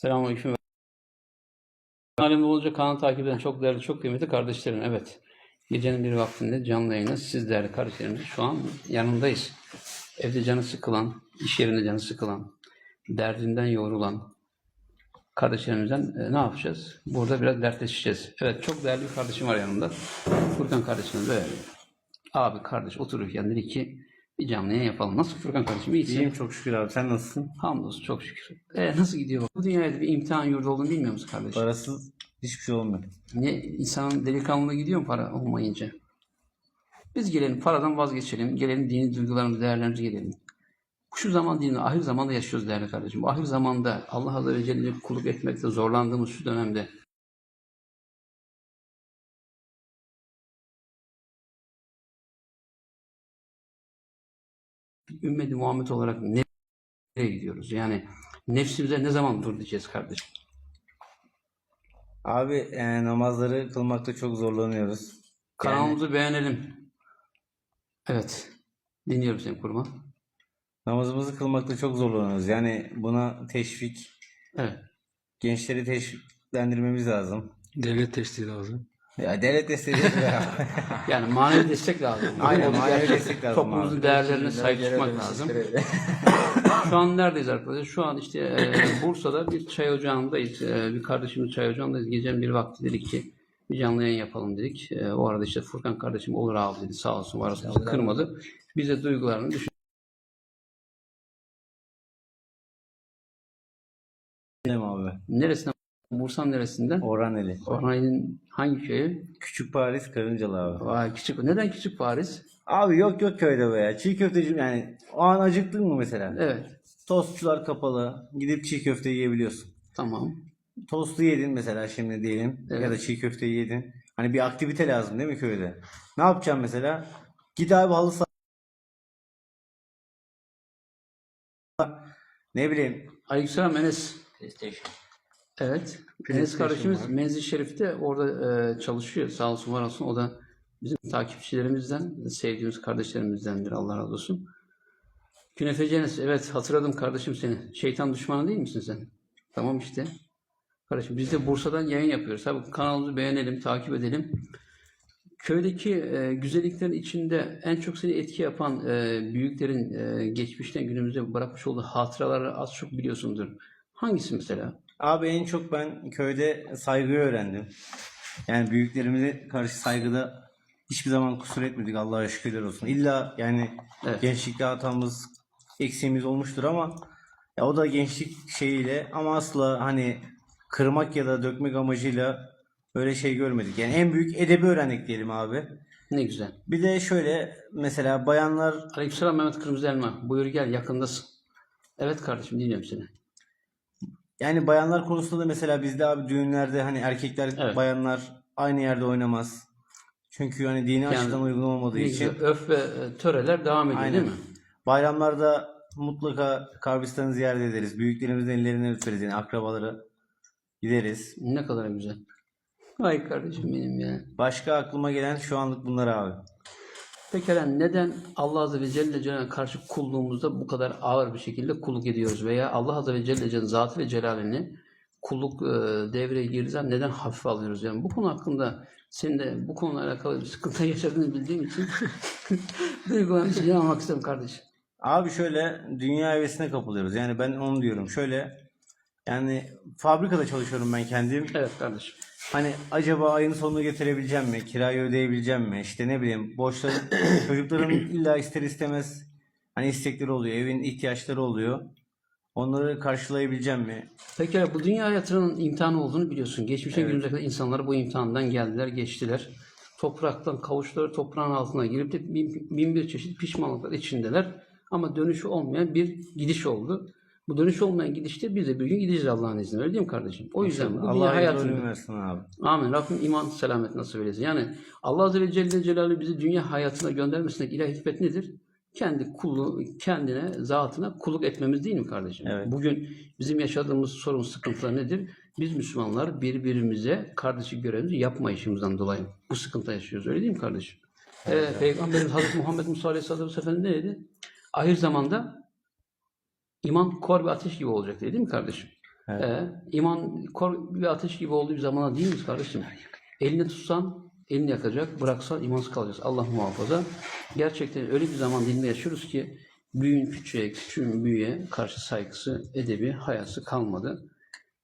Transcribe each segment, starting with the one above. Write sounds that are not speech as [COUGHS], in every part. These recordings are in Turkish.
Selamünaleyküm. Alemde olunca kanal takip eden çok değerli, çok kıymetli kardeşlerim. Evet. Gecenin bir vaktinde canlı yayında siz değerli kardeşlerimiz şu an yanındayız. Evde canı sıkılan, iş yerinde canı sıkılan, derdinden yorulan kardeşlerimizden e, ne yapacağız? Burada biraz dertleşeceğiz. Evet çok değerli bir kardeşim var yanımda. Furkan kardeşimiz böyle. Abi kardeş otururken dedi ki bir canlı yayın yapalım. Nasıl Furkan kardeşim? İyisin. İyiyim çok şükür abi. Sen nasılsın? Hamdolsun çok şükür. E, nasıl gidiyor? Bu dünyada bir imtihan yurdu olduğunu bilmiyor musun kardeşim? Parasız hiçbir şey olmuyor. Ne insanın delikanlılığı gidiyor mu para olmayınca? Biz gelelim paradan vazgeçelim. Gelelim dini duygularımızı, değerlerimizi gelelim. Şu zaman dinle, ahir zamanda yaşıyoruz değerli kardeşim. Bu ahir zamanda Allah Azze ve Celle'ye kulluk etmekte zorlandığımız şu dönemde ümmeti Muhammed olarak nereye gidiyoruz? Yani nefsimize ne zaman dur diyeceğiz kardeşim? Abi e, namazları kılmakta çok zorlanıyoruz. Kanalımızı beğenelim. Evet. Dinliyorum seni kurban. Namazımızı kılmakta çok zorlanıyoruz. Yani buna teşvik, Evet. gençleri teşviklendirmemiz lazım. Devlet desteği lazım. Ya devlet desteği. [LAUGHS] Yani manevi destek lazım. Aynen, manevi gerçek destek lazım Toplumumuzun abi. değerlerine sahip çıkmak lazım. [LAUGHS] Şu an neredeyiz arkadaşlar? Şu an işte e, Bursa'da bir çay ocağındayız. E, bir kardeşimiz çay ocağındayız. Gecenin bir vakti dedik ki bir canlı yayın yapalım dedik. E, o arada işte Furkan kardeşim olur abi dedi. Sağ olsun var olsun kırmadı. Bize duygularını düşün. Abi. Neresinden? Bursa'nın neresinden? Orhaneli. Orhan'ın hangi köyü? Küçük Paris Karıncalı abi. Vay küçük. Neden küçük Paris? Abi yok yok köyde be ya. Çiğ köfteci yani o an acıktın mı mesela? Evet. Tostçular kapalı. Gidip çiğ köfte yiyebiliyorsun. Tamam. Tostu yedin mesela şimdi diyelim Evet. ya da çiğ köfteyi yedin. Hani bir aktivite lazım değil mi köyde? Ne yapacağım mesela? Git abi halı saha. Ne bileyim. Aleykümselam Enes. PlayStation. Evet. Enes kardeşimiz var. Menzil Şerif'te orada e, çalışıyor. Sağ olsun var olsun. O da bizim takipçilerimizden, sevdiğimiz kardeşlerimizdendir. Allah razı olsun. Künefeci Enes. Evet hatırladım kardeşim seni. Şeytan düşmanı değil misin sen? Tamam işte. Kardeşim biz de Bursa'dan yayın yapıyoruz. Tabii kanalımızı beğenelim, takip edelim. Köydeki e, güzelliklerin içinde en çok seni etki yapan e, büyüklerin e, geçmişten günümüze bırakmış olduğu hatıraları az çok biliyorsundur. Hangisi mesela? Abi en çok ben köyde saygıyı öğrendim. Yani büyüklerimize karşı saygıda hiçbir zaman kusur etmedik Allah'a şükürler olsun. İlla yani Evet. gençlikte hatamız, eksiğimiz olmuştur ama ya o da gençlik şeyiyle ama asla hani kırmak ya da dökmek amacıyla öyle şey görmedik. Yani en büyük edebi öğrendik diyelim abi. Ne güzel. Bir de şöyle mesela bayanlar Aleykümselam Mehmet Kırmızı Elma. Buyur gel yakındasın. Evet kardeşim dinliyorum seni. Yani bayanlar konusunda da mesela bizde abi düğünlerde hani erkekler Evet. bayanlar aynı yerde oynamaz. Çünkü hani dini açıdan uygun olmadığı Ne için. güzel. Öf ve e, töreler devam ediyor Aynen. değil mi? Bayramlarda mutlaka Karbistan'ı ziyaret ederiz. Büyüklerimizin ellerinden öperiz yani akrabalara gideriz. Ne kadar güzel. Ay kardeşim benim ya. Başka aklıma gelen şu anlık bunlar abi. Pekala neden Allah Azze ve Celle Celaluhu'na karşı kulluğumuzda bu kadar ağır bir şekilde kulluk ediyoruz veya Allah Azze ve Celle Celle'nin zatı ve celalini kulluk e, devreye girdiği zaman neden hafife alıyoruz? Yani bu konu hakkında senin de bu konuyla alakalı bir sıkıntı [LAUGHS] yaşadığını bildiğim için [LAUGHS] duygularını için almak istedim kardeşim. Abi şöyle dünya hevesine kapılıyoruz. Yani ben onu diyorum. Şöyle yani fabrikada çalışıyorum ben kendim. Evet kardeşim. Hani acaba ayın sonunu getirebileceğim mi? Kirayı ödeyebileceğim mi? İşte ne bileyim borçları [COUGHS] çocukların illa ister istemez hani istekleri oluyor. Evin ihtiyaçları oluyor. Onları karşılayabileceğim mi? Pekala bu dünya hayatının imtihanı olduğunu biliyorsun. Geçmişe günümüze kadar insanlar bu imtihandan geldiler, geçtiler. Topraktan kavuşları toprağın altına girip de bin, bin bir çeşit pişmanlıklar içindeler. Ama dönüşü olmayan bir gidiş oldu. Bu dönüş olmayan gidişte biz de bir gün gideceğiz Allah'ın izniyle. Öyle değil mi kardeşim? O yüzden bu Allah ölüm versin abi. Amin. Rabbim iman, selamet nasip eylesin. Yani Allah Azze ve Celle Celaluhu bizi dünya hayatına göndermesindeki ilahi hikmet nedir? Kendi kulluğu, kendine, zatına kulluk etmemiz değil mi kardeşim? Evet. Bugün bizim yaşadığımız sorun, sıkıntılar nedir? Biz Müslümanlar birbirimize kardeşlik görevimizi yapmayışımızdan dolayı bu sıkıntı yaşıyoruz. Öyle değil mi kardeşim? Ee, Peygamberimiz Hazreti Muhammed Musa Aleyhisselatü Vesselam ne dedi? Ahir zamanda iman kor bir ateş gibi olacak değil mi kardeşim? Evet. Ee, iman kor bir ateş gibi olduğu bir zamana değil miyiz kardeşim? Elini tutsan elini yakacak, bıraksan imansız kalacağız. Allah muhafaza. Gerçekten öyle bir zaman dilinde yaşıyoruz ki büyüğün küçüğe, küçüğün büyüğe karşı saygısı, edebi, hayası kalmadı.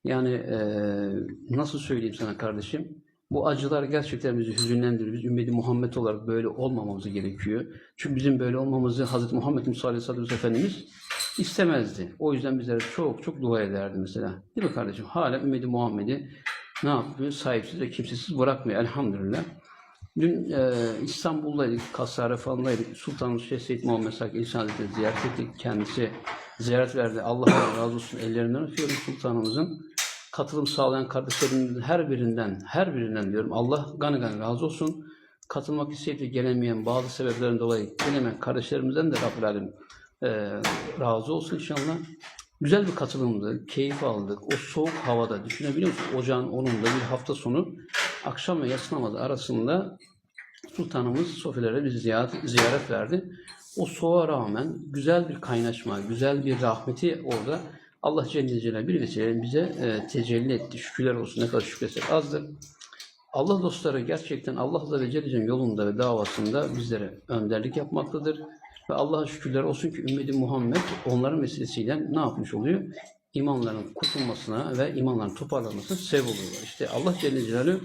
Yani eee, nasıl söyleyeyim sana kardeşim? Bu acılar gerçekten bizi hüzünlendiriyor. Biz ümmeti Muhammed olarak böyle olmamamız gerekiyor. Çünkü bizim böyle olmamızı Hazreti Muhammed Musa Aleyhisselatü Efendimiz istemezdi. O yüzden bizlere çok çok dua ederdi mesela. Değil mi kardeşim? Hala ümmeti Muhammed'i ne yapıyor? Sahipsiz ve kimsesiz bırakmıyor elhamdülillah. Dün e, İstanbul'daydık, Kasare falan'daydık. Sultan Şeyh Muhammed Sakı İsa Hazretleri ziyaret ettik. Kendisi ziyaret verdi. Allah razı olsun ellerinden öpüyorum sultanımızın. Katılım sağlayan kardeşlerimizin her birinden, her birinden diyorum Allah gani gani razı olsun. Katılmak isteyip de gelemeyen bazı sebeplerin dolayı gelemeyen kardeşlerimizden de Rabbül e, razı olsun inşallah. Güzel bir katılımdı. Keyif aldık. O soğuk havada düşünebiliyor musun? Ocağın 10'unda bir hafta sonu akşam ve yatsı namazı arasında Sultanımız Sofilere bizi ziyaret, ziyaret verdi. O soğuğa rağmen güzel bir kaynaşma, güzel bir rahmeti orada Allah Celle Celaluhu bir vesileyle bize e, tecelli etti. Şükürler olsun ne kadar şükretsek azdır. Allah dostları gerçekten Allah Azze ve Celle'nin yolunda ve davasında bizlere önderlik yapmaktadır. Ve Allah'a şükürler olsun ki ümmeti Muhammed onların vesilesiyle ne yapmış oluyor? İmanların kurtulmasına ve imanların toparlanmasına sebep oluyorlar. İşte Allah Celle Celaluhu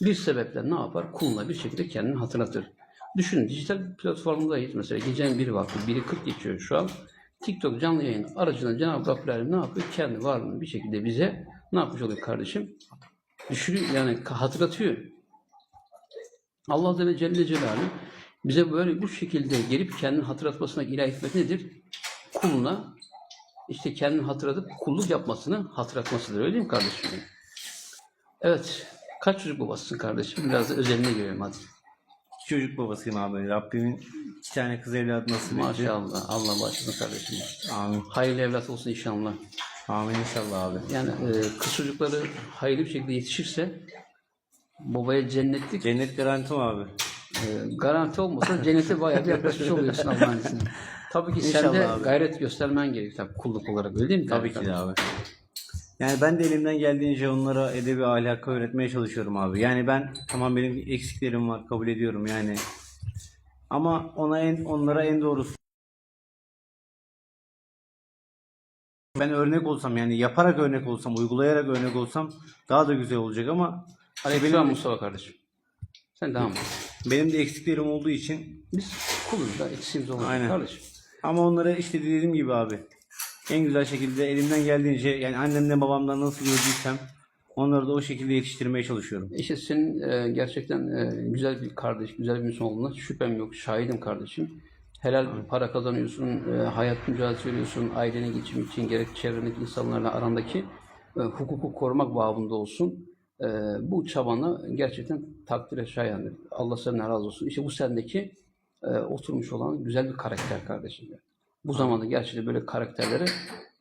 bir sebeple ne yapar? Kuluna bir şekilde kendini hatırlatır. Düşünün dijital platformdayız mesela gecenin bir vakti, biri 40 geçiyor şu an. TikTok canlı yayın aracılığıyla Cenab-ı Rabbül Alem ne yapıyor? Kendi varlığını bir şekilde bize ne yapmış oluyor kardeşim? Düşürüyor yani hatırlatıyor. Allah Celle Celaluhu bize böyle bu şekilde gelip kendini hatırlatmasına ilah hikmet nedir? Kuluna işte kendini hatırlatıp kulluk yapmasını hatırlatmasıdır. Öyle değil mi kardeşim? Evet. Kaç çocuk babasısın kardeşim? Biraz da özeline girelim hadi. Çocuk babasıyım abi. Rabbimin iki tane kız evladı nasip etti. Maşallah. Allah bağışlasın kardeşim. Amin. Hayırlı evlat olsun inşallah. Amin inşallah abi. Yani e, kız çocukları hayırlı bir şekilde yetişirse babaya cennetlik Cennet garantim abi. E, garanti olmasa cennete bayağı bir yaklaşmış oluyorsun Allah'ın izniyle. Tabii ki sen de abi. gayret göstermen gerekiyor tabii kulluk olarak öyle değil mi? Tabii ki de abi. Yani ben de elimden geldiğince onlara edebi ahlakı öğretmeye çalışıyorum abi. Yani ben tamam benim eksiklerim var kabul ediyorum yani. Ama ona en onlara en doğrusu ben örnek olsam yani yaparak örnek olsam, uygulayarak örnek olsam daha da güzel olacak ama hani Aleykümselam benim, Mustafa kardeşim. Sen devam et. benim de eksiklerim olduğu için Biz kuluz da eksiğimiz olmaz Aynen. kardeşim. ama onlara işte dediğim gibi abi en güzel şekilde elimden geldiğince yani annemden babamdan nasıl gördüysem onları da o şekilde yetiştirmeye çalışıyorum. İşte senin e, gerçekten e, güzel bir kardeş, güzel bir insan olduğuna şüphem yok. Şahidim kardeşim. Helal para kazanıyorsun, e, hayat mücadelesi veriyorsun, aileni geçim için gerek çevrendeki insanlarla arandaki e, hukuku korumak babında olsun. E, bu çabanı gerçekten takdire şayandır. Allah senden razı olsun. İşte bu sendeki e, oturmuş olan güzel bir karakter kardeşim. Bu zamanda gerçekten böyle karakterlere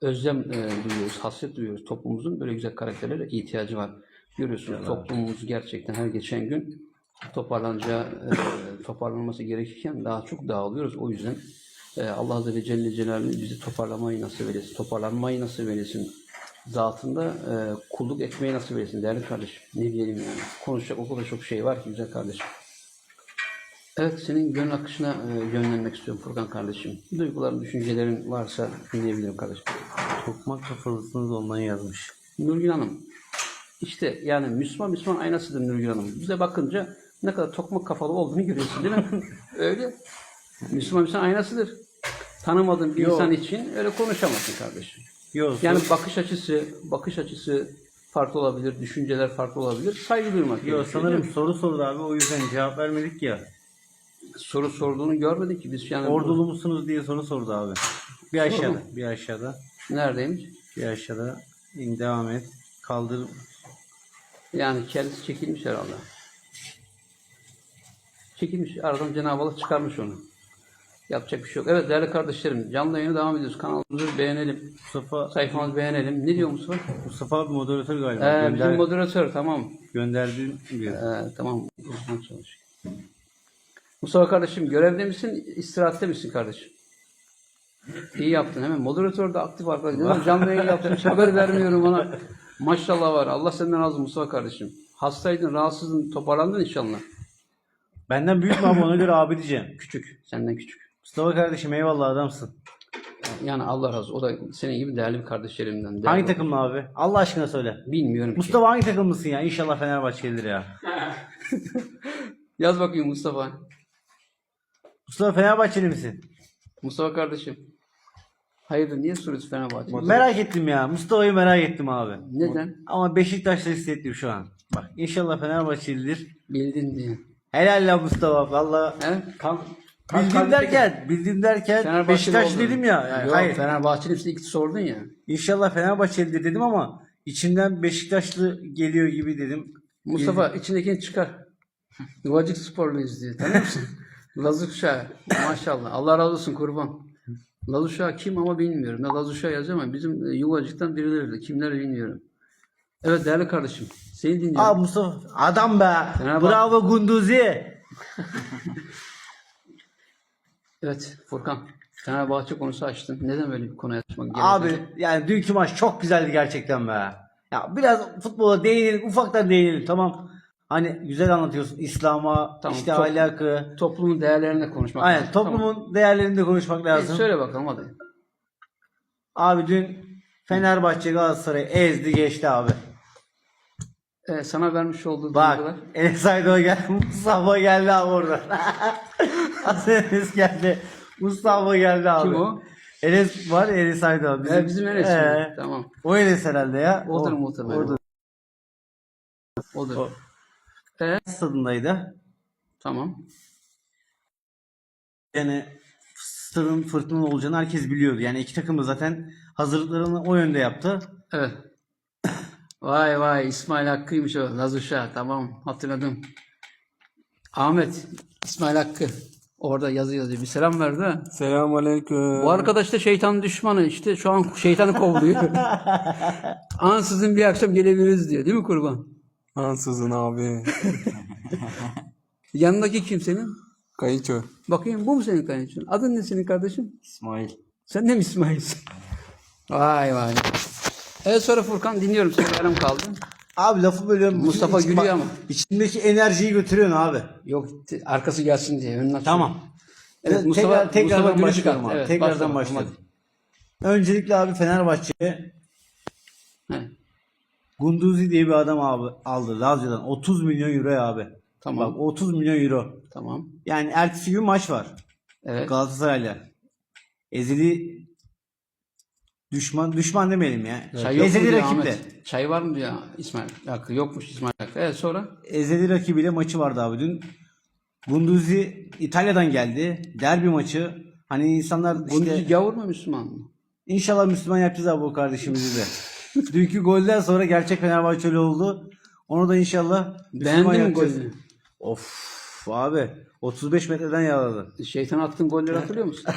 özlem e, duyuyoruz, hasret duyuyoruz. Toplumumuzun böyle güzel karakterlere ihtiyacı var. Görüyorsunuz toplumumuz gerçekten her geçen gün toparlanacağı, e, toparlanması gerekirken daha çok dağılıyoruz. O yüzden e, Allah Azze ve Celle Celaluhu bizi toparlamayı nasip eylesin, toparlanmayı nasip eylesin. Zatında e, kulluk etmeyi nasip eylesin değerli kardeşim. Ne diyelim yani. Konuşacak o kadar çok şey var ki güzel kardeşim. Evet, senin gönül akışına e, yönlenmek istiyorum Furkan kardeşim. Duyguların, düşüncelerin varsa dinleyebilirim kardeşim. Tokmak kafalısınız ondan yazmış. Nurgül Hanım, işte yani Müslüman Müslüman aynasıdır Nurgül Hanım. Bize bakınca ne kadar tokmak kafalı olduğunu görüyorsun değil mi? [LAUGHS] öyle. Müslüman Müslüman aynasıdır. Tanımadığın bir Yok. insan için öyle konuşamazsın kardeşim. Yok. Yani bakış açısı, bakış açısı farklı olabilir, düşünceler farklı olabilir. Saygı duymak Yok sanırım mi? soru sordu abi o yüzden cevap vermedik ya. Soru sorduğunu görmedik ki biz yani. Ordulu musunuz diye soru sordu abi. Bir aşağıda, bir aşağıda, Neredeymiş? bir aşağıda. İn devam et. Kaldır. Yani kendisi çekilmiş herhalde. Çekilmiş. Aradan Cenab-ı Allah çıkarmış onu. Yapacak bir şey yok. Evet değerli kardeşlerim canlı yayına devam ediyoruz. Kanalımızı beğenelim. Mustafa, Sayfamızı beğenelim. Ne diyor Mustafa? Mustafa abi moderatör galiba. Ee, Gönder, bizim moderatör tamam. gönderdi diyor. Ee, tamam. Uzman çalış. Mustafa kardeşim görevde misin? İstirahatte misin kardeşim? İyi yaptın hemen. Moderatör de aktif arkadaş. Canlı yayın yaptım. Hiç haber vermiyorum ona. Maşallah var. Allah senden razı olsun Mustafa kardeşim. Hastaydın, rahatsızdın, toparlandın inşallah. Benden büyük mü abi ona göre abi diyeceğim. Küçük, senden küçük. Mustafa kardeşim eyvallah adamsın. Yani Allah razı olsun. O da senin gibi değerli bir kardeşlerimden. Değerli Hangi takımlı abi? Allah aşkına söyle. Bilmiyorum ki. Mustafa hangi takımlısın ya? İnşallah Fenerbahçelidir ya. [LAUGHS] Yaz bakayım Mustafa. Mustafa Fenerbahçeli misin? Mustafa kardeşim. Hayırdır niye soruyorsun Fenerbahçe? Merak ettim ya. Mustafa'yı merak ettim abi. Neden? Ama Beşiktaş'ta hissettim şu an. Bak inşallah Fenerbahçelidir. Bildin diye. Helal la Mustafa valla. He? Kan, Bildim derken, bildim derken Fenerbahçeli Beşiktaş oldun. dedim ya. Yani Yok, hayır. Fenerbahçe'nin hepsini ilk sordun ya. İnşallah Fenerbahçelidir dedim ama içimden Beşiktaşlı geliyor gibi dedim. Mustafa içindekini çıkar. Yuvacık sporluyuz diye. Tanıyor musun? [LAUGHS] Laz Uşağı. Maşallah. Allah razı olsun kurban. Laz Uşağı kim ama bilmiyorum. Ya Laz Uşağı yazıyor ama bizim e, Yuvacık'tan birileri de. Kimler bilmiyorum. Evet değerli kardeşim. Seni dinliyorum. Aa Mustafa adam be. Bravo Gunduzi. [LAUGHS] Evet Furkan. Fenerbahçe konusu açtın. Neden böyle bir konu açmak gerekti? Abi yani dünkü maç çok güzeldi gerçekten be. Ya biraz futbola değinelim, ufaktan değinelim tamam. Hani güzel anlatıyorsun İslam'a, Tamam, işte çok- ahlakı. Toplumun değerlerine konuşmak Aynen lazım. toplumun değerlerini de konuşmak Tamam. E, lazım. söyle bakalım hadi. Abi dün Fenerbahçe Galatasaray'ı ezdi geçti abi. Ee, sana vermiş olduğu Bak duygular. Enes Aydın geldi. [LAUGHS] Mustafa geldi abi orada. [LAUGHS] Enes geldi. Mustafa geldi abi. Kim o? Enes var Enes Aydın. Bizim, bizim Enes mi? Ee, Tamam. o Enes herhalde ya. Odur muhtemelen. Odur. Odur. O. Ee, Stadındaydı. tamam. Yani stadın fırtınalı olacağını herkes biliyordu. Yani iki takım da zaten hazırlıklarını o yönde yaptı. Evet. Vay vay İsmail Hakkı'ymış o. Lazuşa. Tamam hatırladım. Ahmet. İsmail Hakkı. Orada yazı yazıyor. Bir selam verdi ha. Selamünaleyküm. Bu arkadaş da şeytan düşmanı. işte şu an şeytanı kovluyor. [LAUGHS] Ansızın bir akşam gelebiliriz diyor. Değil mi kurban? Ansızın abi. [LAUGHS] Yanındaki kim senin? Kayınço. Bakayım bu mu senin kayınçon? Adın ne senin kardeşim? İsmail. Sen de mi İsmail'sin? Vay vay. Evet sonra Furkan dinliyorum. Senin yarım kaldı. Abi lafı bölüyorum. Mustafa İç- gülüyor bak, ama. İçindeki enerjiyi götürüyorsun abi. Yok te- arkası gelsin diye. Önüne Tamam. Evet, Evet, Mustafa, tekrar, tekrardan Mustafa kattı. abi. Tekrardan başla bakalım, başlıyorum. Öncelikle abi Fenerbahçe hadi. He, Gunduzi diye bir adam abi aldı Lazio'dan 30 milyon euro abi. Tamam. Bak 30 milyon euro. Tamam. Yani ertesi gün maç var. Evet. Galatasaray'la. Ezeli düşman düşman demeyelim ya. Çay yok Ezeli diyor rakip de. Ahmet? Çay var mı diyor İsmail Hakkı. Yokmuş İsmail Hakkı. Evet sonra? Ezeli rakibiyle maçı vardı abi dün. Gunduzi İtalya'dan geldi. Derbi maçı. Hani insanlar işte Gunduzi gavur mu Müslüman mı? İnşallah Müslüman yapacağız abi bu kardeşimizi de. [LAUGHS] Dünkü golden sonra gerçek Fenerbahçeli oldu. Onu da inşallah Müslüman Beğendin mi yapacağız. golünü? Of abi 35 metreden yağladı. Şeytan attığın golleri hatırlıyor musun? [LAUGHS]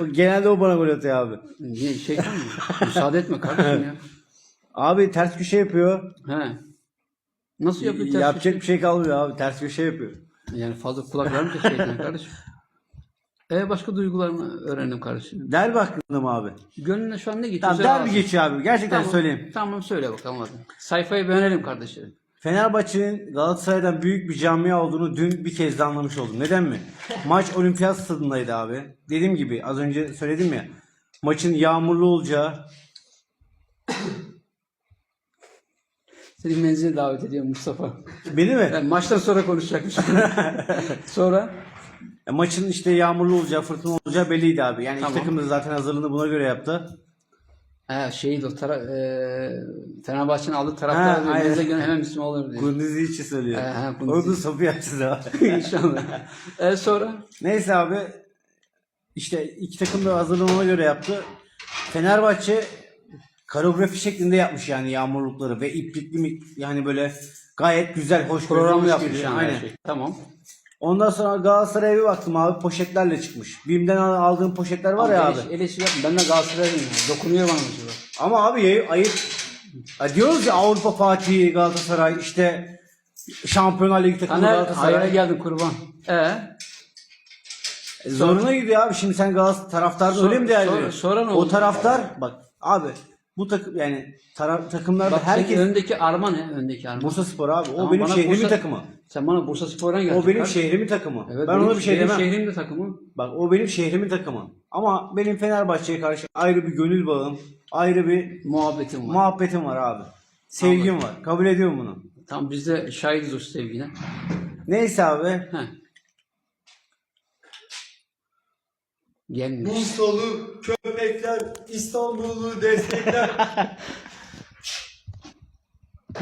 O, genelde o bana gol atıyor abi. Niye şeytan mı? Müsaade etme kardeşim ya. [LAUGHS] Abi ters köşe yapıyor. He. Nasıl yapıyor ters Yapacak bir şey kalmıyor abi. Ters köşe yapıyor. Yani fazla kulak vermeyecek şeytan kardeşim. E başka duygularını öğrendim kardeşim. Derbi hakkında mı abi? Gönlüne şu an ne geçiyor? Tamam Söyle derbi abi. geçiyor abi. Gerçekten Tamam, söyleyeyim. Tamam söyle bakalım hadi. Sayfayı beğenelim kardeşlerim. Fenerbahçe'nin Galatasaray'dan büyük bir camia olduğunu dün bir kez de anlamış oldum. Neden mi? Maç [LAUGHS] olimpiyat stadındaydı abi. Dediğim gibi az önce söyledim ya. Maçın yağmurlu olacağı, [COUGHS] Seni menzile davet ediyorum Mustafa. Beni mi? Yani maçtan sonra konuşacakmış. [LAUGHS] sonra E, Maçın işte yağmurlu olacağı, fırtına olacağı belliydi abi. Yani Tamam. iki takım da zaten hazırlığını buna göre yaptı. He, şeydi o tara e, Fenerbahçe'nin aldığı taraftar Ha, aynen. Göre hemen Müslüman olur diyor. Kundizi için söylüyor. He, he, sofu yapacağız abi. İnşallah. E sonra Neyse abi. işte iki takım da hazırlığını ona göre yaptı. Fenerbahçe koreografi şeklinde yapmış yani yağmurlukları ve iplikli mi yani böyle gayet güzel, hoş programı yapmış yani Aynen. şey. Tamam. Ondan sonra Galatasaray'a bir baktım abi poşetlerle çıkmış. Bim'den al- aldığım poşetler var ya abi. Eleş, eleştiri yapma. Ben de Galatasaray'ım. ya. Dokunuyor bana mesela. Ama abi ayıp. Ya diyoruz ya Avrupa Fatih Galatasaray işte Şampiyonlar Ligi takımı Taner Galatasaray. hayra geldin kurban. E E, Zoruna gidiyor abi. Şimdi sen Galatasaray taraftarda Sonra- öyle mi değer sonra- sonra ne O oldu? taraftar bak abi bu takım yani taraf, takımlarda Bak herkes senin öndeki arma ne? Öndeki arma. Bursa Spor abi. O Tamam, benim bana şehrimin Bursa- takımı. Sen bana Bursa Spor'dan geldin. O benim kardeşim. şehrimin takımı. Evet, ben benim, ona bir şey benim demem. şehrim de takımı. Bak o benim şehrimin takımı. Ama benim Fenerbahçe'ye karşı ayrı bir gönül bağım, ayrı bir Muhabbetim var. muhabbetim var abi. Sevgim var. Kabul ediyorum bunu. Tamam biz de şahidiz o sevgine. Neyse abi. Heh. Gelmiş. Bursalı köpekler İstanbul'u destekler. [LAUGHS]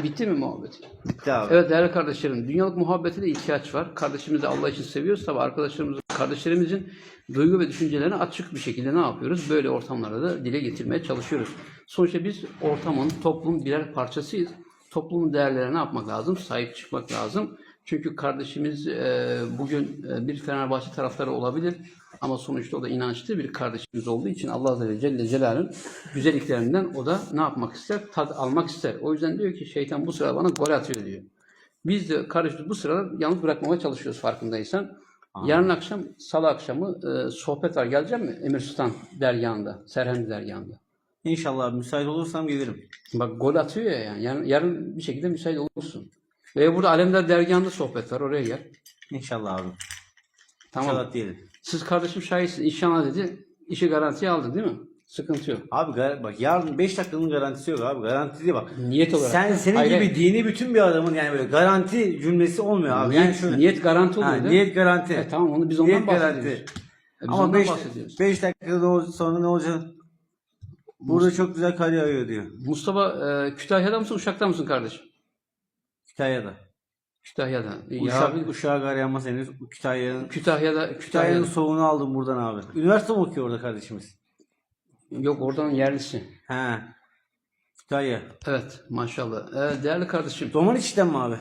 Bitti mi muhabbet? Bitti abi. Evet değerli kardeşlerim, dünyalık muhabbete de ihtiyaç var. Kardeşimizi Allah için seviyoruz tabi arkadaşlarımızın, kardeşlerimizin duygu ve düşüncelerini açık bir şekilde ne yapıyoruz? Böyle ortamlarda da dile getirmeye çalışıyoruz. Sonuçta biz ortamın, toplumun birer parçasıyız. Toplumun değerlerine ne yapmak lazım? Sahip çıkmak lazım. Çünkü kardeşimiz e, bugün e, bir Fenerbahçe taraftarı olabilir. Ama sonuçta o da inançlı bir kardeşimiz olduğu için Allah Azze ve Celle Celal'in güzelliklerinden o da ne yapmak ister? Tad almak ister. O yüzden diyor ki şeytan bu sırada bana gol atıyor diyor. Biz de kardeşimiz bu sırada yalnız bırakmamaya çalışıyoruz farkındaysan. Yarın akşam, salı akşamı e, sohbet var. Gelecek mi? Emir Sultan dergahında, Serhendi dergahında. İnşallah müsait olursam gelirim. Bak gol atıyor ya yani. Yarın, yarın bir şekilde müsait olursun. Ve burada Alemdar dergahında sohbet var. Oraya gel. İnşallah abi. Tamam. İnşallah diyelim. Siz kardeşim şahitsiniz. İnşallah dedi. İşi garantiye aldın değil mi? Sıkıntı yok. Abi gar- bak yarın 5 dakikanın garantisi yok abi. Garanti değil bak. Niyet olarak. Sen senin Hayır, gibi hayır. dini bütün bir adamın yani böyle garanti cümlesi olmuyor abi. Niyet, yani şöyle. niyet garanti oluyor Ha, değil mi? niyet garanti. E, tamam onu biz ondan Niyet bahsediyoruz. garanti. E, biz Ama ondan 5 bahsediyoruz. 5 dakikada ol- sonra ne olacak? Burada çok güzel kar yağıyor diyor. Mustafa e, Kütahya'da mısın, Uşak'ta mısın kardeşim? Kütahya'da. Kütahya'da. Ya Uşak, Uşak'a yağmaz henüz. Kütahya'nın Kütahya'da, Kütahya'nın Kütahya'da. soğuğunu aldım buradan abi. Üniversite mi okuyor orada kardeşimiz? Yok oradan yerlisi. He. Kütahya. Evet maşallah. E, değerli kardeşim. Domaniç'ten mi abi?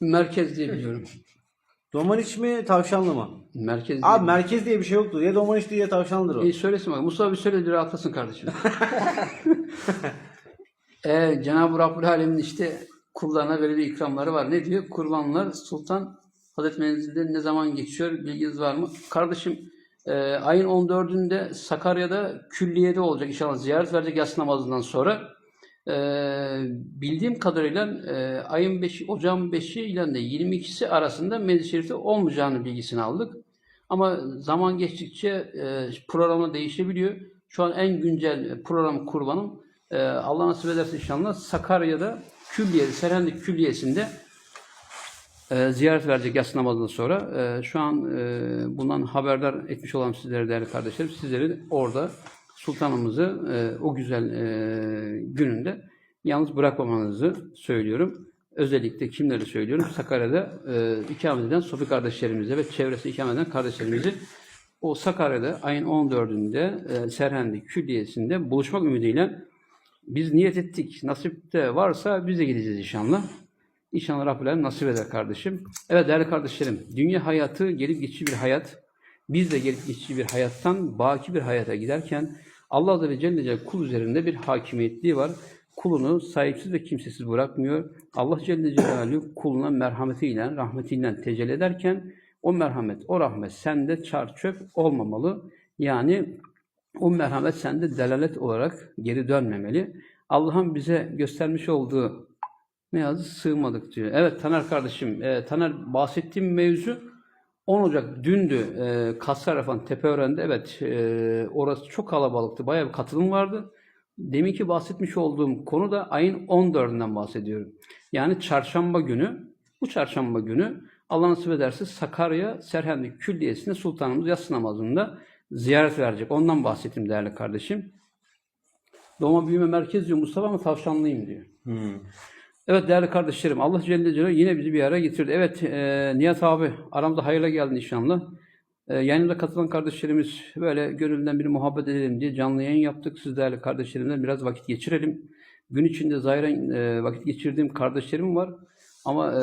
Merkez diye biliyorum. Domaniç mi tavşanlı mı? Merkez diye. Abi merkez diye bir şey yoktu. Ya Domaniç diye ya tavşanlıdır o. İyi söylesin bak. Mustafa bir söyle bir rahatlasın kardeşim. [LAUGHS] e, Cenab-ı Rabbül Alemin işte kullarına böyle bir ikramları var. Ne diyor? Kurbanlar Sultan Hazreti Menzil'de ne zaman geçiyor? Bilginiz var mı? Kardeşim e, ayın 14'ünde Sakarya'da külliyede olacak inşallah. Ziyaret verecek yatsı namazından sonra. E, bildiğim kadarıyla e, ayın 5, Ocağın 5'i ile de 22'si arasında Menzil Şerif'te olmayacağını bilgisini aldık. Ama zaman geçtikçe e, programı değişebiliyor. Şu an en güncel program kurbanım e, Allah nasip ederse inşallah Sakarya'da Külliye, Serhendik Külliyesi'nde e, ziyaret verecek yatsı namazından sonra. E, şu an e, bundan haberdar etmiş olan sizlere değerli kardeşlerim, sizleri orada sultanımızı e, o güzel e, gününde yalnız bırakmamanızı söylüyorum. Özellikle kimleri söylüyorum? Sakarya'da e, ikamet eden Sofi kardeşlerimize ve çevresi ikamet eden kardeşlerimizi o Sakarya'da ayın 14'ünde e, Serhendi Külliyesi'nde buluşmak ümidiyle biz niyet ettik. Nasip de varsa biz de gideceğiz inşallah. İnşallah Rabbül Alem nasip eder kardeşim. Evet değerli kardeşlerim, dünya hayatı gelip geçici bir hayat. Biz de gelip geçici bir hayattan baki bir hayata giderken Allah Azze ve Celle kul üzerinde bir hakimiyetliği var. Kulunu sahipsiz ve kimsesiz bırakmıyor. Allah Celle Celaluhu kuluna merhametiyle, rahmetiyle tecelli ederken o merhamet, o rahmet sende çar çöp olmamalı. Yani o merhamet sende delalet olarak geri dönmemeli. Allah'ın bize göstermiş olduğu ne yazdı? Sığmadık diyor. Evet Taner kardeşim, e, Taner bahsettiğim mevzu 10 Ocak dündü. E, Kasarafan Tepeören'de evet e, orası çok kalabalıktı. Bayağı bir katılım vardı. Deminki bahsetmiş olduğum konu da ayın 14'ünden bahsediyorum. Yani çarşamba günü, bu çarşamba günü Allah nasip ederse Sakarya Serhendi Külliyesi'nde Sultanımız yatsı namazında ziyaret verecek. Ondan bahsettim değerli kardeşim. Doğma büyüme merkez diyor Mustafa ama tavşanlıyım diyor. Hmm. Evet değerli kardeşlerim Allah Celle Celaluhu yine bizi bir araya getirdi. Evet e, Nihat abi aramda hayırla geldin inşallah. E, yayınımıza katılan kardeşlerimiz böyle gönülden bir muhabbet edelim diye canlı yayın yaptık. Siz değerli kardeşlerimle biraz vakit geçirelim. Gün içinde zahiren e, vakit geçirdiğim kardeşlerim var. Ama e,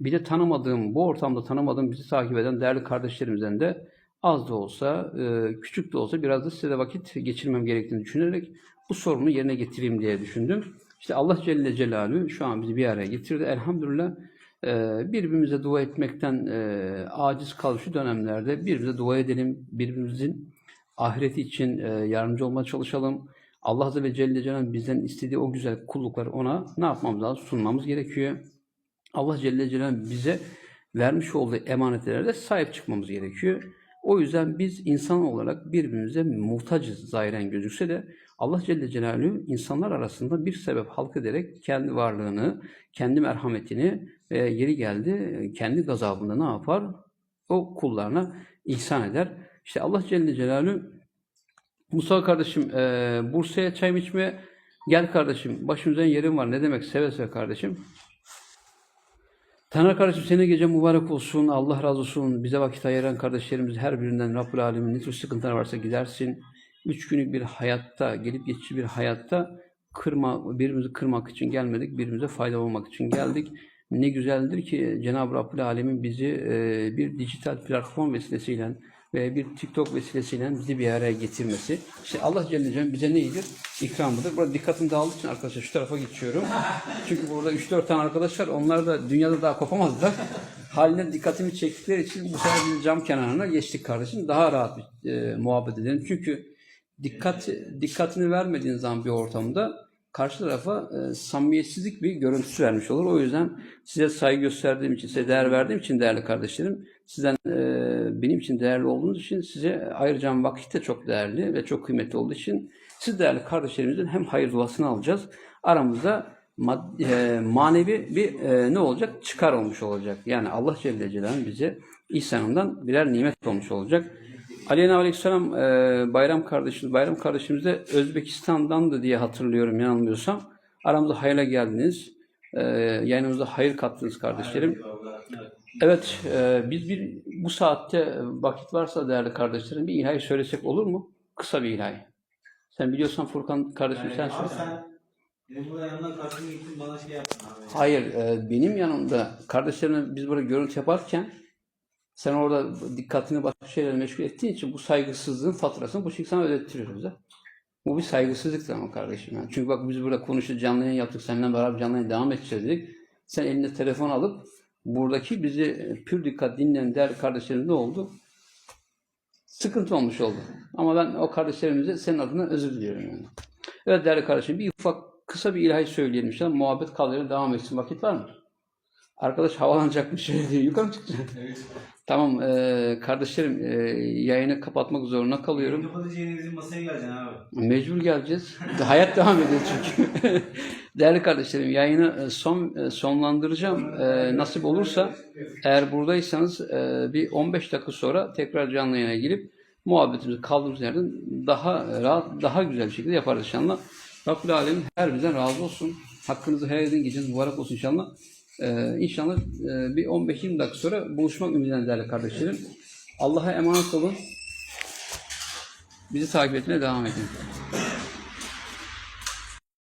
bir de tanımadığım, bu ortamda tanımadığım, bizi takip eden değerli kardeşlerimizden de az da olsa, e, küçük de olsa biraz da size de vakit geçirmem gerektiğini düşünerek bu sorunu yerine getireyim diye düşündüm. İşte Allah Celle Celaluhu şu an bizi bir araya getirdi. Elhamdülillah Ee, birbirimize dua etmekten e, aciz kalan şu dönemlerde birbirimize dua edelim. Birbirimizin ahireti için e, yardımcı olmaya çalışalım. Allah Azze ve Celle Celaluhu bizden istediği o güzel kullukları ona ne yapmamız lazım? Sunmamız gerekiyor. Allah Celle Celaluhu bize vermiş olduğu emanetlere de sahip çıkmamız gerekiyor. O yüzden biz insan olarak birbirimize muhtacız zahiren gözükse de Allah Celle Celaluhu insanlar arasında bir sebep halk ederek kendi varlığını, kendi merhametini ve yeri geldi kendi gazabında ne yapar? O kullarına ihsan eder. İşte Allah Celle Celaluhu Musa kardeşim eee, Bursa'ya çay içmeye gel kardeşim. Başımızda yerim var. Ne demek? Seve seve kardeşim. Taner kardeşim senin gece mübarek olsun. Allah razı olsun. Bize vakit ayıran kardeşlerimiz her birinden Rabbül Alemin ne tür sıkıntılar varsa gidersin. Üç günlük bir hayatta, gelip geçici bir hayatta kırma, birbirimizi kırmak için gelmedik. Birbirimize fayda olmak için geldik. Ne güzeldir ki Cenab-ı Rabbül Alemin bizi e, bir dijital platform vesilesiyle ve bir TikTok vesilesiyle bizi bir araya getirmesi. İşte Allah Celle Celaluhu bize neydir? İkramıdır. Burada dikkatim dağıldığı için arkadaşlar şu tarafa geçiyorum. Çünkü burada 3-4 tane arkadaş var. Onlar da dünyada daha kopamazlar. Haline dikkatimi çektikleri için bu sefer cam kenarına geçtik kardeşim. Daha rahat bir, e, muhabbet edelim. Çünkü dikkat dikkatini vermediğin zaman bir ortamda karşı tarafa e, samimiyetsizlik bir görüntüsü vermiş olur. O yüzden size saygı gösterdiğim için, size değer verdiğim için değerli kardeşlerim, sizden e, benim için değerli olduğunuz için size ayıracağım vakit de çok değerli ve çok kıymetli olduğu için siz değerli kardeşlerimizin hem hayır duasını alacağız. Aramızda mad- e, manevi bir e, ne olacak? Çıkar olmuş olacak. Yani Allah Celle Celaluhu bize ihsanından birer nimet olmuş olacak. Aleyna Aleykümselam e, Bayram kardeşimiz, Bayram kardeşimiz de Özbekistan'dandı diye hatırlıyorum yanılmıyorsam. Aramıza hayırla geldiniz. E, yayınımıza hayır kattınız kardeşlerim. Evet, e, biz bir bu saatte vakit varsa değerli kardeşlerim bir ilahi söylesek olur mu? Kısa bir ilahi. Sen biliyorsan Furkan kardeşim sen abi söyle. sen benim burada yanımdan karşıma gittin bana şey yaptın abi. Hayır, e, benim yanımda kardeşlerimle biz burada görüntü yaparken sen orada dikkatini başka şeylerle meşgul ettiğin için bu saygısızlığın faturasını bu şekilde sana ödettiriyoruz bize. Bu bir saygısızlıktır ama kardeşim. Yani. Çünkü bak biz burada konuştuk, canlı yayın yaptık, seninle beraber canlı yayın devam edeceğiz dedik. Sen elinde telefon alıp buradaki bizi pür dikkat dinleyen değerli kardeşlerim ne oldu? Sıkıntı olmuş oldu. Ama ben o kardeşlerimize senin adına özür diliyorum yani. Evet değerli kardeşim bir ufak kısa bir ilahi söyleyelim inşallah. Muhabbet kaldırmaya devam etsin. Vakit var mı? Arkadaş havalanacakmış. [LAUGHS] Yukarı mı çıkacak? [LAUGHS] Tamam eee, kardeşlerim eee, yayını kapatmak zorunda kalıyorum. Bizim masaya geleceksin abi. Mecbur geleceğiz. [LAUGHS] Hayat devam ediyor çünkü. Değerli kardeşlerim yayını e, son e, sonlandıracağım. E, nasip olursa eğer buradaysanız e, bir 15 dakika sonra tekrar canlı yayına girip muhabbetimizi kaldığımız yerden daha rahat, daha güzel bir şekilde yaparız inşallah. Rabbül Alemin her bizden razı olsun. Hakkınızı helal edin. Geceniz mübarek olsun inşallah. E, inşallah e, bir 15-20 dakika sonra buluşmak ümidiyle değerli kardeşlerim. Allah'a emanet olun. Bizi takip etmeye devam edin.